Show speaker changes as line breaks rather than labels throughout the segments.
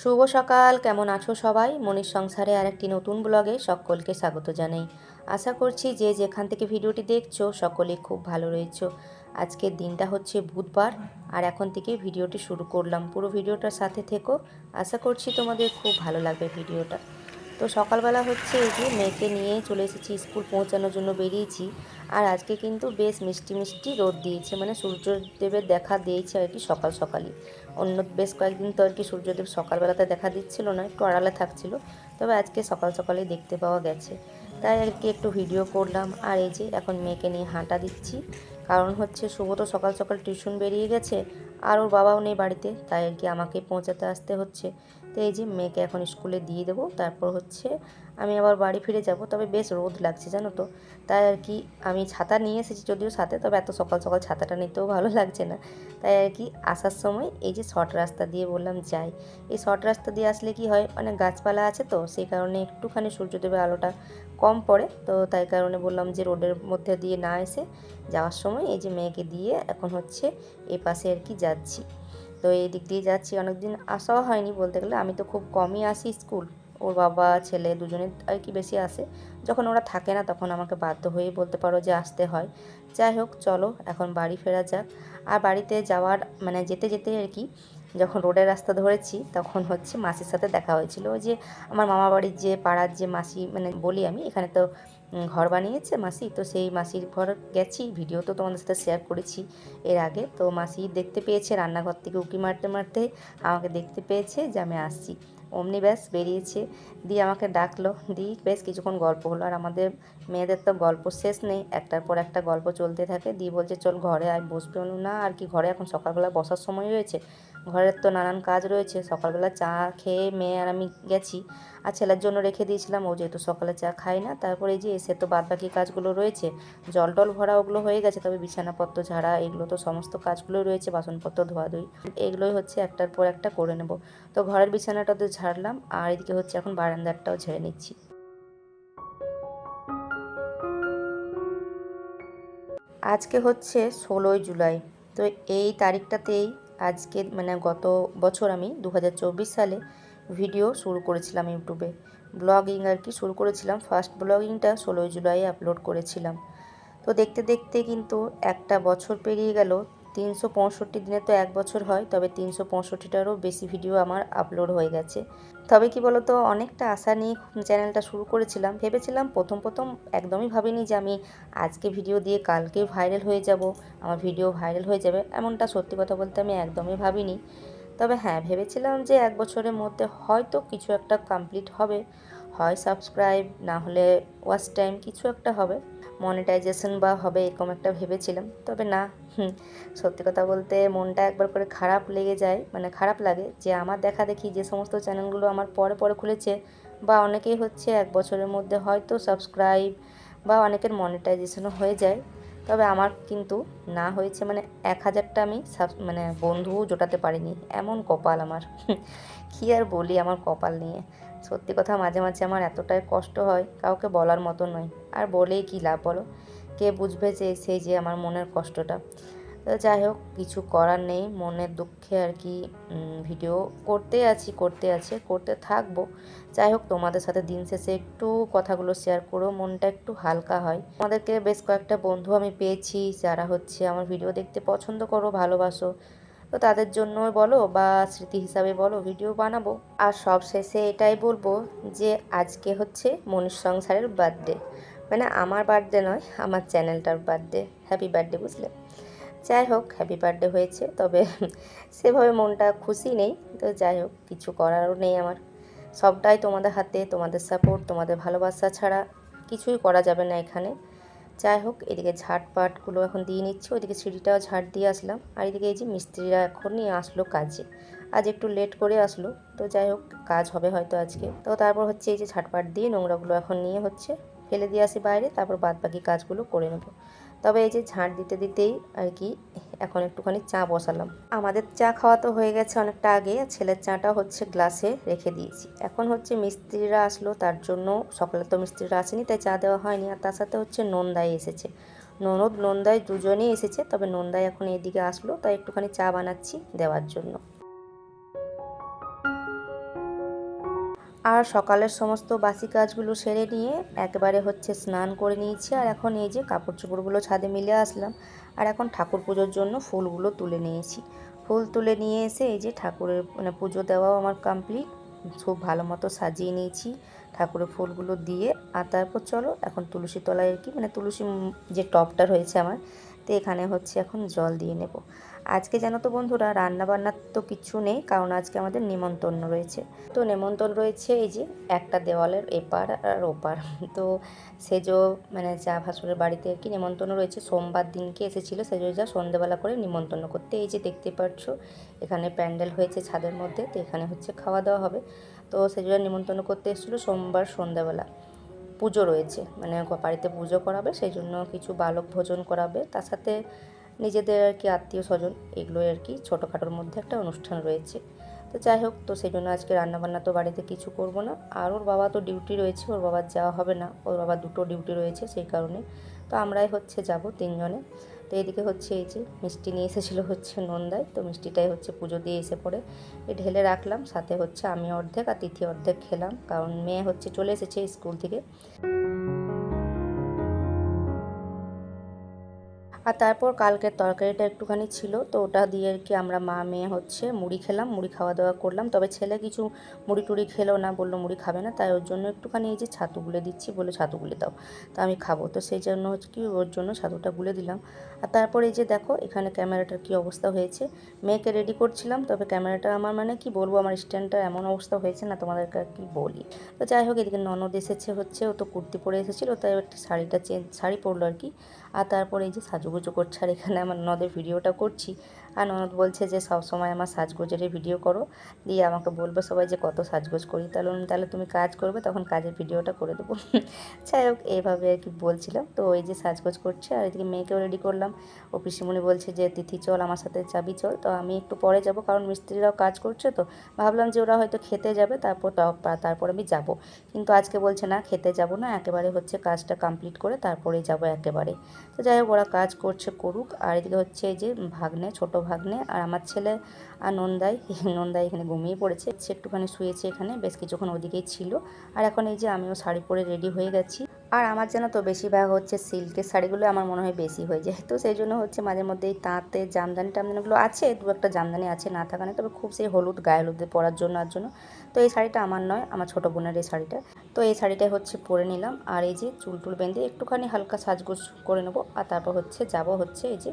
শুভ সকাল, কেমন আছো সবাই? মনির সংসারে আর একটি নতুন ব্লগে সকলকে স্বাগত জানাই। আশা করছি যে যেখান থেকে ভিডিওটি দেখছ সকলে খুব ভালো রয়েছো। আজকের দিনটা হচ্ছে বুধবার, আর এখন থেকে ভিডিওটি শুরু করলাম। পুরো ভিডিওটার সাথে থেকো। আশা করছি তোমাদের খুব ভালো লাগবে ভিডিওটা। তো সকালবেলা হচ্ছে এই যে মেয়েকে নিয়ে চলে এসেছি, স্কুল পৌঁছানোর জন্য বেরিয়েছি। আর আজকে কিন্তু বেশ মিষ্টি মিষ্টি রোদ দিয়েছে মানে সূর্যদেবের দেখা দিয়েছে আর কি সকাল সকালই। অন্য বেশ কয়েকদিন তো আর কি সূর্যদেব সকালবেলাতে দেখা দিচ্ছিল না, একটু আড়ালে থাকছিল, তবে আজকে সকাল সকালেই দেখতে পাওয়া গেছে। তাই আর কি একটু ভিডিও করলাম, আর এই যে এখন মেয়েকে নিয়ে হাঁটা দিচ্ছি। কারণ হচ্ছে শুভ তো সকাল সকাল টিউশন বেরিয়ে গেছে, আর ওর বাবাও নেই বাড়িতে, তাই আর কি আমাকে পৌঁছাতে আসতে হচ্ছে। তো এই যে মেয়েকে এখন স্কুলে দিয়ে দেবো, তারপর হচ্ছে আমি আবার বাড়ি ফিরে যাব। তবে বেশ রোদ লাগছে, জানো তো। তাই আর কি আমি ছাতা নিয়ে এসেছি যদিও সাথে তবে এত সকাল সকাল ছাতাটা নিতেও ভালো লাগছে না। তাই আর কি আসার সময় এই যে শর্ট রাস্তা দিয়ে বললাম যাই। এই শর্ট রাস্তা দিয়ে আসলে কি হয় অনেক গাছপালা আছে তো, সেই কারণে একটুখানি সূর্যদেবের আলোটা কম পড়ে। তো তাই কারণে বললাম যে রোডের মধ্যে দিয়ে না এসে যাওয়ার সময় এই যে মেয়েকে দিয়ে এখন হচ্ছে এ পাশে আর কি যাচ্ছি। তো এই দিক দিয়ে যাচ্ছি অনেকদিন আসাও হয়নি বলতে গেলে। আমি তো খুব কমই আসি স্কুল। ওর বাবা, ছেলে দুজনে আর কি বেশি আসে। যখন ওরা থাকে না তখন আমাকে বাধ্য হয়েই বলতে পারো যে আসতে হয়। যাই হোক, চলো, এখন বাড়ি ফেরা যাক। আর বাড়িতে যাওয়ার মানে যেতে যেতে আর কি, যখন রোডের রাস্তা ধরেছি, তখন হচ্ছে মাসির সাথে দেখা হয়েছিল। যে আমার মামা বাড়ির যে পাড়ার যে মাসি মানে বলি আমি, এখানে তো ঘর বানিয়েছে মাসি। তো সেই মাসির ঘর গেছি, ভিডিও তো তোমাদের সাথে শেয়ার করেছি এর আগে। তো মাসি দেখতে পেয়েছে রান্নাঘর থেকে উকি মারতে মারতে, আমাকে দেখতে পেয়েছে যে আমি আসছি। অমনি ব্যাস বেরিয়েছে, দিয়ে আমাকে ডাকলো। দিয়ে বেশ কিছুক্ষণ গল্প হলো। আর আমাদের মেয়েদের তো গল্প শেষ নেই, একটার পর একটা গল্প চলতে থাকে। দিয়ে বলছে, চল ঘরে আর বসবে না। আর কি, ঘরে এখন সকালবেলা বসার সময় রয়েছে ঘরের তো নানান কাজ রয়েছে, সকালবেলা চা খেয়ে মেয়ে আর আমি গেছি। আর ছেলের জন্য রেখে দিয়েছিলাম, ও যেহেতু সকালে চা খায় না, তারপরে যে এসে তো বাদ বাকি কাজগুলো রয়েছে, জল টল ভরা ওগুলো হয়ে গেছে, তবে বিছানাপত্র ঝাড়া, এগুলো তো সমস্ত কাজগুলো রয়েছে, বাসনপত্র, ধোয়াধুয়ি, এগুলোই হচ্ছে একটার পর একটা করে নেব। তো ঘরের বিছানাটা তো ঝাড়লাম, আর এদিকে হচ্ছে এখন বারান্দারটাও ঝেড়ে নিচ্ছি। আজকে হচ্ছে ষোলোই জুলাই, তো এই তারিখটাতেই আজকে মানে গত বছর আমি দু হাজার চব্বিশ সালে ভিডিও শুরু করেছিলাম ইউটিউবে। ব্লগিং আর কি শুরু করেছিলাম। ফার্স্ট ব্লগিংটা ষোলোই জুলাই আপলোড করেছিলাম। তো দেখতে দেখতে কিন্তু একটা বছর পেরিয়ে গেল। তিনশো পঁয়ষট্টি দিনে তো এক বছর হয়, তবে তিনশো পঁয়ষট্টিটারও বেশি ভিডিও আমার আপলোড হয়ে গেছে। তবে কি বলতো, অনেকটা আশা নিয়ে চ্যানেলটা শুরু করেছিলাম। ভেবেছিলাম প্রথম প্রথম একদমই ভাবিনি যে আমি আজকে ভিডিও দিয়ে কালকে ভাইরাল হয়ে যাব, আমার ভিডিও ভাইরাল হয়ে যাবে, এমনটা সত্যি কথা বলতে আমি একদমই ভাবিনি। তবে হ্যাঁ ভেবেছিলাম যে এক বছরের মধ্যে হয়তো কিছু একটা কমপ্লিট হবে, হয় সাবস্ক্রাইব না হলে ওয়াচ টাইম কিছু একটা হবে। মনিটাইজেশন বা হবে এরকম একটা ভেবেছিলাম। তবে না সত্যি কথা বলতে মনটা একবার করে খারাপ লেগে যায় মানে খারাপ লাগে যে আমার দেখা দেখি যে সমস্ত চ্যানেলগুলো আমার পরে পরে খুলেছে বা অনেকেই হচ্ছে এক বছরের মধ্যে হয়তো সাবস্ক্রাইব বা অনেকের মনিটাইজেশনও হয়ে যায়। তবে আমার কিন্তু না হয়েছে মানে এক হাজারটা আমি সাব মানে বন্ধুও জোটাতে পারিনি, এমন কপাল আমার। কী আর বলি আমার কপাল নিয়ে। সত্যি কথা মাঝে মাঝে আমার এতটাই কষ্ট হয়, কাউকে বলার মতো নয়। আর বলেই কী লাভ বলো? কে বুঝবে যে সেই যে আমার মনের কষ্টটা? যাই হোক, কিছু করার নেই। মনের দুঃখে আর কি ভিডিও করতে আছি, করতে আছে, করতে থাকব। যাই হোক, তোমাদের সাথে দিন শেষে একটু কথাগুলো শেয়ার করো, মনটা একটু হালকা হয়। আমাদেরকে বেশ কয়েকটা বন্ধু আমি পেয়েছি, যারা হচ্ছে আমার ভিডিও দেখতে পছন্দ করো, ভালোবাসো। তো তাদের জন্য বলো বা স্মৃতি হিসাবে বলো ভিডিও বানাবো। আর সব শেষে এটাই বলব যে আজকে হচ্ছে মনীষ সংসারের বার্থডে মানে আমার বার্থডে নয়, আমার চ্যানেলটার বার্থডে হ্যাপি বার্থডে বুঝলে? যাই হোক হ্যাপি বার্থডে হয়েছে, তবে সেভাবে মনটা খুশি নেই। তো যাই হোক, কিছু করারও নেই আমার। সবটাই তোমাদের হাতে, তোমাদের সাপোর্ট তোমাদের ভালোবাসা ছাড়া কিছুই করা যাবে না এখানে। যাই হোক, এদিকে ঝাটপাটগুলো এখন দিয়ে নিচ্ছি ওইদিকে সিঁড়িটাও ঝাট দিয়ে আসলাম। আর এদিকে এই যে মিস্ত্রিরা এখনই আসলো কাজে। আজ একটু লেট করে আসলো, তো যাই হোক, কাজ হবে হয়তো আজকে। তো তারপর হচ্ছে এই যে ঝাটপাট দিয়ে নোংরাগুলো এখন নিয়ে হচ্ছে, ফেলে দিয়ে আসি বাইরে, তারপর বাদ বাকি কাজগুলো করে নেব। তবে এই যে ঝাঁট দিতে দিতেই আর কি এখন একটুখানি চা বসালাম। আমাদের চা খাওয়া তো হয়ে গেছে অনেকটা আগে ছেলের চাটা হচ্ছে গ্লাসে রেখে দিয়েছি। এখন হচ্ছে মিস্ত্রিরা আসলো, তার জন্য সকালে তো মিস্ত্রিরা আসেনি, তাই চা দেওয়া হয়নি। আর তার সাথে হচ্ছে নন্দাই এসেছে। ননদ, নন্দাই দুজনেই এসেছে, তবে নন্দাই এখন এদিকে আসলো, তাই একটুখানি চা বানাচ্ছি দেওয়ার জন্য। আর সকালের সমস্ত বাসি কাজগুলো সেরে নিয়ে একবারে হচ্ছে স্নান করে নিয়েছি। আর এখন এই যে কাপড় চোপড়গুলো ছাদে মিলে আসলাম। আর এখন ঠাকুর পুজোর জন্য ফুলগুলো তুলে নিয়েছি। ফুল তুলে নিয়ে এসে এই যে ঠাকুরের মানে পুজো দেওয়াও আমার কমপ্লিট খুব ভালো মতো সাজিয়ে নিয়েছি ঠাকুরের ফুলগুলো দিয়ে। আর তারপর চলো এখন তুলসী তলায় আর কি মানে তুলসী যে টপটা রয়েছে আমার, তো এখানে হচ্ছে এখন জল দিয়ে নেব। আজকে জানো তো বন্ধুরা রান্না বান্নার তো কিচ্ছু নেই, কারণ আজকে আমাদের নিমন্ত্রণ রয়েছে। তো নিমন্ত্রণ রয়েছে এই যে একটা দেওয়ালের এপার আর ওপার। তো সেজো মানে যা ভাসুরের বাড়িতে আর কি নিমন্ত্রণ রয়েছে, সোমবার দিনকে এসেছিল, সেজো যা সন্ধেবেলা করে নিমন্ত্রণ করতে। এই যে দেখতে পাচ্ছ, এখানে প্যান্ডেল হয়েছে ছাদের মধ্যে, তো এখানে হচ্ছে খাওয়া দাওয়া হবে। তো সেজো নিমন্ত্রণ করতে এসেছিল সোমবার সন্ধ্যাবেলা পুজো রয়েছে মানে বাড়িতে পুজো করাবে সেই জন্য কিছু বালক ভোজন করাবে। তার সাথে নিজেদের আর কি আত্মীয় স্বজন এগুলোই আর কি ছোটোখাটোর মধ্যে একটা অনুষ্ঠান রয়েছে। তো যাই হোক, তো সেই জন্য আজকে রান্নাবান্না তো বাড়িতে কিছু করব না। আর ওর বাবা তো ডিউটি রয়েছে, ওর বাবার যাওয়া হবে না। ওর বাবা দুটো ডিউটি রয়েছে সেই কারণে। তো আমরাই হচ্ছে যাব তিনজনে। তো এদিকে হচ্ছে এই যে মিষ্টি নিয়ে এসেছিল হচ্ছে নন্দায় তো মিষ্টিটাই হচ্ছে পুজো দিয়ে এসে পড়ে এ ঢেলে রাখলাম। সাথে হচ্ছে আমি অর্ধেক আর তিথি অর্ধেক খেলাম। কারণ মেয়ে হচ্ছে চলে এসেছে স্কুল থেকে। আর তারপর কালকের তরকারিটা একটুখানি ছিল, তো ওটা দিয়ে আর কি আমরা মা মেয়ে হচ্ছে মুড়ি খেলাম, মুড়ি খাওয়া দাওয়া করলাম। তবে ছেলে কিছু মুড়ি টুড়ি খেলো না, বলল মুড়ি খাবে না, তাই ওর জন্য একটুখানি এই যে ছাতু গুলে দিচ্ছি বলে ছাতু গুলে দাও, তো আমি খাব। তো সেই জন্য হচ্ছে কি ওর জন্য ছাতুটা গুলে দিলাম। আর তারপর এই যে দেখো, এখানে ক্যামেরাটার কি অবস্থা হয়েছে। মেয়েকে রেডি করছিলাম, তবে ক্যামেরাটা আমার মানে কি বলব, আমার স্ট্যান্ডটা এমন অবস্থা হয়েছে না, তোমাদেরকে আর কি বলি। তো যাই হোক, এদিকে ননদ এসেছে হচ্ছে, ও তো কুর্তি পরে এসেছিল, তাই একটি শাড়িটা চেঞ্জ, শাড়ি পরলো আর কি। আর তারপরে এই যে সাজুগুজু করছে। আর এখানে আমার নদের ভিডিওটা করছি। আর ননদ বলছে যে, সব সময় আমার সাজগোজের ভিডিও করো। দিয়ে আমাকে বলবে সবাই যে, কত সাজগোজ করি? তাহলে তাহলে তুমি কাজ করবে, তখন কাজের ভিডিওটা করে দেবো। যাই হোক এইভাবে আর কি বলছিলাম। তো ওই যে সাজগোজ করছে, আর এদিকে মেয়েকেও রেডি করলাম। ও পিসিমণি বলছে যে, তিথি, চল, আমার সাথে যাবি, চল। তো আমি একটু পরে যাব, কারণ মিস্ত্রিরাও কাজ করছে তো। ভাবলাম যে, ওরা হয়তো খেতে যাবে, তারপর তারপর আমি যাব। কিন্তু আজকে বলছে, না, খেতে যাব না, একেবারে হচ্ছে কাজটা কমপ্লিট করে তারপরেই যাব একেবারে। তো যাই হোক, ওরা কাজ করছে, করুক। আর এদিকে হচ্ছে এই যে, ভাগ্নে, ছোট ভাগ্নে আর আমার ছেলে আর নন্দাই নন্দাই এখানে ঘুমিয়ে পড়েছে। সে একটুখানি শুয়েছে এখানে, বেশ কিছুক্ষণ ওদিকেই ছিল। আর এখন এই যে আমিও শাড়ি পরে রেডি হয়ে গেছি। আর আমার যেন তো বেশিরভাগ হচ্ছে সিল্কের শাড়িগুলো আমার মনে হয় বেশি হয়ে যায়। তো সেই জন্য হচ্ছে মাঝে মধ্যে এই তাঁতের জামদানি টামদানিগুলো আছে, দু একটা জামদানি আছে, না থাকা নেই। তবে খুব সেই হলুদ, গায়ে হলুদে পরার জন্য, আর জন্য। তো এই শাড়িটা আমার নয়, আমার ছোটো বোনের এই শাড়িটা। তো এই শাড়িটাই হচ্ছে পরে নিলাম। আর এই যে চুল টুল বেঁধে একটুখানি হালকা সাজগোজ করে নেব। আর তারপর হচ্ছে যাব হচ্ছে এই যে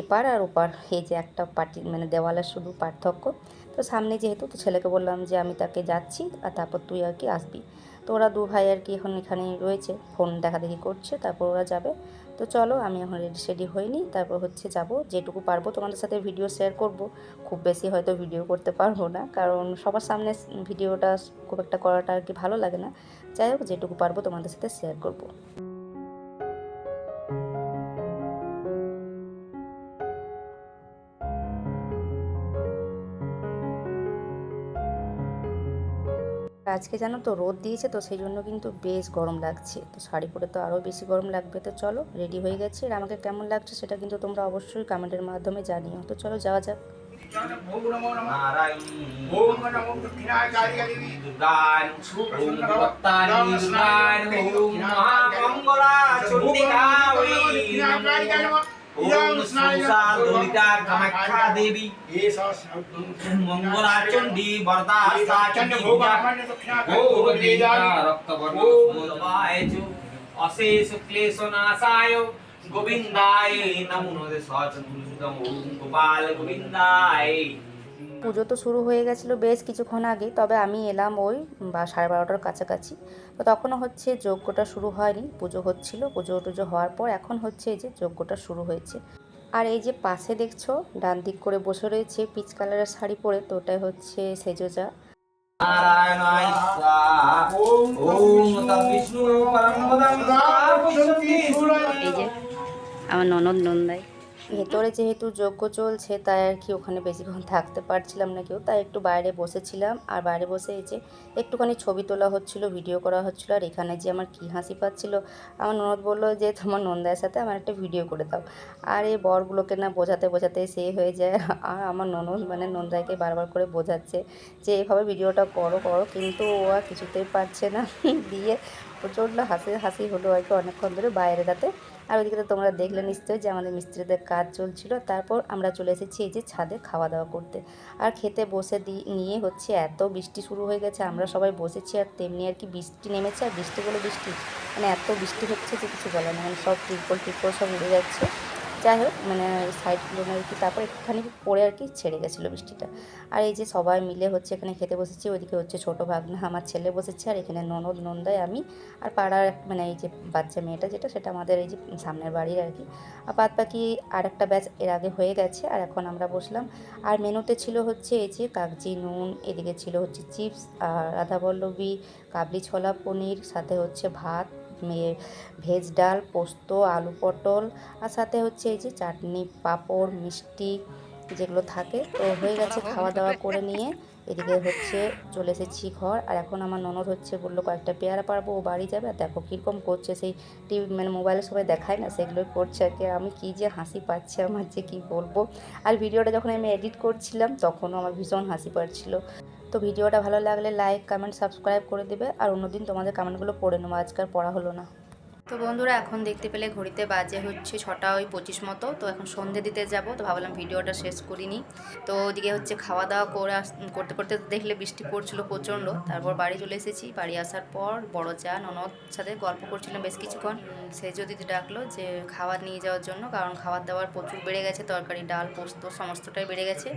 এপার আর ওপার, এই যে একটা পার্টি মানে দেওয়ালের শুধু পার্থক্য। তো সামনে যেহেতু তো ছেলেকে বললাম যে আমি তাকে যাচ্ছি, আর তারপর তুই আর কি আসবি। তো ওরা দু ভাই আর কি এখন এখানে রয়েছে, ফোন দেখাদেখি করছে, তারপর ওরা যাবে। তো চলো, আমি এখন রেডি সেডি হইনি তারপর হচ্ছে যাব, যেটুকু পারব তোমাদের সাথে ভিডিও শেয়ার করব। খুব বেশি হয়তো ভিডিও করতে পারব না, কারণ সবার সামনে ভিডিওটা খুব একটা করাটা আর কি ভালো লাগে না। যাই হোক, যেটুকু পারব তোমাদের সাথে শেয়ার করব। আজকে জানো তো রোদ দিয়েছে, তো সেই জন্য কিন্তু বেশ গরম লাগছে। তো শাড়ি পরে তো আরও বেশি গরম লাগবে। তো চলো রেডি হয়ে গেছে। আর আমাকে কেমন লাগছে সেটা কিন্তু তোমরা অবশ্যই কমেন্টের মাধ্যমে জানিও। তো চলো, যাওয়া যাক।
নারায়ণ
ওম নমো দক্ষিণায় কালিকা দেবী
দুর্গায় ওম ভক্তানি দুর্গায় ওম মহামঙ্গলা চণ্ডিকা ওই নমো ওম সুসা ললিতা কামাখ্যা দেবী মঙ্গলা বরদা গোবিন্দায় নমো সচতুর্দম গোপাল গোবিন্দায়
পুজো তো শুরু হয়ে গেছিল বেশ কিছুক্ষণ আগে, তবে আমি এলাম ওই, বা সাড়ে বারোটার কাছাকাছি। তো তখনও হচ্ছে যজ্ঞটা শুরু হয়নি, পুজো হচ্ছিল। পুজো টুজো হওয়ার পর এখন হচ্ছে এই যে যজ্ঞটা শুরু হয়েছে। আর এই যে পাশে দেখছ, ডান দিক করে বসে রয়েছে পিচ কালারের শাড়ি পরে, তো ওটাই হচ্ছে সেজোজা। এই যে, আমার ননদ নন্দাই। ভেতরে যেহেতু যজ্ঞ চলছে, তাই আর কি ওখানে বেশিক্ষণ থাকতে পারছিলাম না কেউ। তাই একটু বাইরে বসেছিলাম। আর বাইরে বসে এই যে একটুখানি ছবি তোলা হচ্ছিল, ভিডিও করা হচ্ছিল। আর এখানে যে আমার কী হাসি পাচ্ছিল, আমার ননদ বলল যে, তোমার নন্দার সাথে আমার একটা ভিডিও করে দাও। আর এই বরগুলোকে না বোঝাতে বোঝাতে সে হয়ে যায়। আর আমার ননদ মানে নন্দাকে বারবার করে বোঝাচ্ছে যে, এভাবে ভিডিওটা করো করো। কিন্তু ও আর কিছুতেই পারছে না। দিয়ে প্রচণ্ড হাসি হাসি হলো আর কি অনেকক্ষণ ধরে বাইরেটাতে আর ওইদিকে তো তোমরা দেখলে নিশ্চয় যে আমাদের মিস্ত্রিদের কাজ চলছিল। তারপর আমরা চলে এসেছি এই যে ছাদে খাওয়া দাওয়া করতে। আর খেতে বসে নিয়ে হচ্ছে এত বৃষ্টি শুরু হয়ে গেছে, আমরা সবাই বসেছি আর তেমনি আর কি বৃষ্টি নেমেছে। আর বৃষ্টি বলে বৃষ্টি? মানে এত বৃষ্টি হচ্ছে যে কিছু বলে না মানে সব টিপল টিপল সব উড়ে যাচ্ছে। যাই হোক মানে সাইডগুলো আর কি, তারপর একটুখানি পরে আর কি ছেড়ে গেছিল বৃষ্টিটা। আর এই যে সবাই মিলে হচ্ছে এখানে খেতে বসেছি, ওইদিকে হচ্ছে ছোটো ভাগনা, আমার ছেলে বসেছে, আর এখানে ননদ নন্দায় আমি আর পাড়ার মানে এই যে বাচ্চা মেয়েটা যেটা, সেটা আমাদের এই যে সামনের বাড়ির আর কি। আর বাদ বাকি আর একটা ব্যাচ এর আগে হয়ে গেছে, আর এখন আমরা বসলাম। আর মেনুতে ছিল হচ্ছে এই যে কাগজি, নুন, এদিকে ছিল হচ্ছে চিপস আর রাধাবল্লভী কাবলি ছোলা, পনির, সাথে হচ্ছে ভাত ভেজ ডাল, পোস্ত, আলু পটল আর সাথে হচ্ছে এই যে চাটনি, পাঁপড়, মিষ্টি যেগুলো থাকে। তো হয়ে গেছে খাওয়া দাওয়া করে নিয়ে এদিকে হচ্ছে চলে এসেছি ঘর। আর এখন আমার ননদ হচ্ছে বলল, কয়েকটা পেয়ারা পারব, ও বাড়ি যাবে। আর দেখো কীরকম করছে সেই টিভি মানে মোবাইলে সবাই দেখায় না, সেগুলোই করছে আর কি। আমি কী যে হাসি পাচ্ছে আমার যে কী বলব। আর ভিডিওটা যখন আমি এডিট করছিলাম, তখনও আমার ভীষণ হাসি পাচ্ছিল। তো ভিডিওটা ভালো লাগলে লাইক কমেন্ট সাবস্ক্রাইব করে দেবে। আর অন্যদিন তোমাদের কমেন্টগুলো পড়ে নেব। আজকাল পড়া হলো না। তো বন্ধুরা, এখন দেখতে পেলে ঘড়িতে বাজে হচ্ছে ছটা ওই পঁচিশ মতো। তো এখন সন্ধে দিতে যাব, তো ভাবলাম ভিডিওটা শেষ করিনি। তো ওদিকে হচ্ছে খাওয়া দাওয়া করে করতে করতে দেখলে বৃষ্টি পড়ছিল প্রচণ্ড। তারপর বাড়ি চলে এসেছি। বাড়ি আসার পর বড় চা ননদ সাথে গল্প করছিলাম বেশ কিছুক্ষণ। সে যদি ডাকলো যে খাবার নিয়ে যাওয়ার জন্য, কারণ খাবার দাবার প্রচুর বেড়ে গেছে, তরকারি, ডাল, পোস্ত সমস্তটাই বেড়ে গেছে।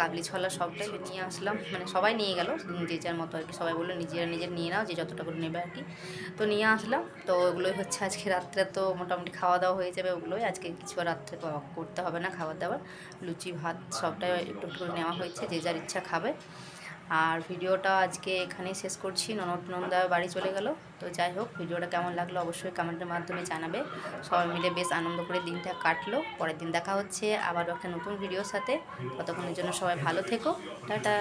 কাবলি ছলা সবটাই নিয়ে আসলাম। মানে সবাই নিয়ে গেল, যে যার মতো আর কি। সবাই বলল, নিজেরা, নিজের নিয়ে নাও, যে যতটা করে নেবে আর কি। তো নিয়ে আসলাম। তো ওগুলোই হচ্ছে আজকে রাত্রে তো মোটামুটি খাওয়া দাওয়া হয়ে যাবে ওগুলোই। আজকে কিছু রাত্রে করতে হবে না, খাবার দাবার। লুচি, ভাত সবটাই একটু একটু করে নেওয়া হয়েছে, যে যার ইচ্ছা খাবে। আর ভিডিওটা আজকে এখানেই শেষ করছি। ননদ নন্দা বাড়ি চলে গেল। তো যাই হোক, ভিডিওটা কেমন লাগল অবশ্যই কমেন্টের মাধ্যমে জানাবে। সবাই মিলে বেশ আনন্দ করে দিনটা কাটলো। পরের দিন দেখা হচ্ছে আবারও একটা নতুন ভিডিওর সাথে। ততক্ষণের জন্য সবাই ভালো থেকো। টাটা।